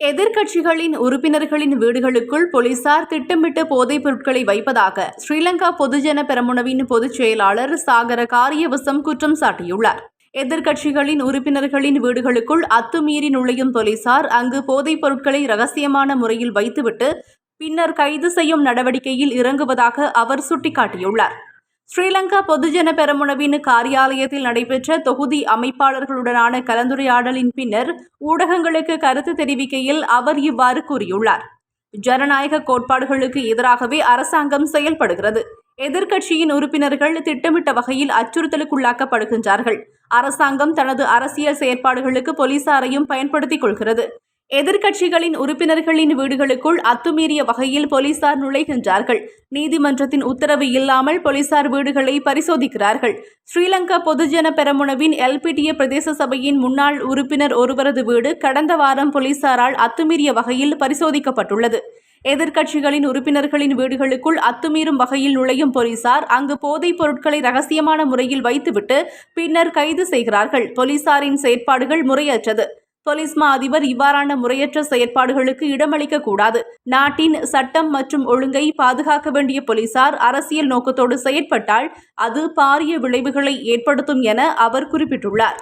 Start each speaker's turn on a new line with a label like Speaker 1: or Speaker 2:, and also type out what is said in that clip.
Speaker 1: எதிர்க்கட்சிகளின் உறுப்பினர்களின் வீடுகளுக்குள் போலீசார் திட்டமிட்டு போதைப் பொருட்களை வைப்பதாக ஸ்ரீலங்கா பொதுஜன பெரமுனவின் பொதுச் செயலாளர் சாகர காரியவசம் குற்றம் சாட்டியுள்ளார். எதிர்க்கட்சிகளின் உறுப்பினர்களின் வீடுகளுக்குள் அத்துமீறி நுழையும் போலீசார் அங்கு போதைப் பொருட்களை ரகசியமான முறையில் வைத்துவிட்டு பின்னர் கைது செய்யும் நடவடிக்கையில் இறங்குவதாக அவர் சுட்டிக்காட்டியுள்ளார். ஸ்ரீலங்கா பொதுஜன பெரமுனவின் காரியாலயத்தில் நடைபெற்ற தொகுதி அமைப்பாளர்களுடனான கலந்துரையாடலின் பின்னர் ஊடகங்களுக்கு கருத்து தெரிவிக்கையில் அவர் இவ்வாறு கூறியுள்ளார். ஜனநாயக கோட்பாடுகளுக்கு எதிராகவே அரசாங்கம் செயல்படுகிறது. எதிர்க்கட்சியின் உறுப்பினர்கள் திட்டமிட்ட வகையில் அச்சுறுத்தலுக்குள்ளாக்கப்படுகின்றார்கள். அரசாங்கம் தனது அரசியல் செயற்பாடுகளுக்கு போலீசாரையும் பயன்படுத்திக் கொள்கிறது. எதிர்க்கட்சிகளின் உறுப்பினர்களின் வீடுகளுக்குள் அத்துமீறிய வகையில் போலீசார் நுழைகின்றார்கள். நீதிமன்றத்தின் உத்தரவு இல்லாமல் போலீசார் வீடுகளை பரிசோதிக்கிறார்கள். ஸ்ரீலங்கா பொதுஜன பெரமுனவின் எல்பிடிஏ பிரதேச சபையின் முன்னாள் உறுப்பினர் ஒருவரது வீடு கடந்த வாரம் போலீசாரால் அத்துமீறிய வகையில் பரிசோதிக்கப்பட்டுள்ளது. எதிர்க்கட்சிகளின் உறுப்பினர்களின் வீடுகளுக்குள் அத்துமீறும் வகையில் நுழையும் போலீசார் அங்கு போதைப் பொருட்களை ரகசியமான முறையில் வைத்துவிட்டு பின்னர் கைது செய்கிறார்கள். போலீசாரின் செயற்பாடுகள் முறையற்றது. பொலிஸ்மா அதிபர் இவ்வாறான முறையற்ற செயற்பாடுகளுக்கு இடமளிக்க கூடாது. நாட்டின் சட்டம் மற்றும் ஒழுங்கை பாதுகாக்க வேண்டிய போலீசார் அரசியல் நோக்கத்தோடு செயற்பட்டால் அது பாரிய விளைவுகளை ஏற்படுத்தும் என அவர் குறிப்பிட்டுள்ளார்.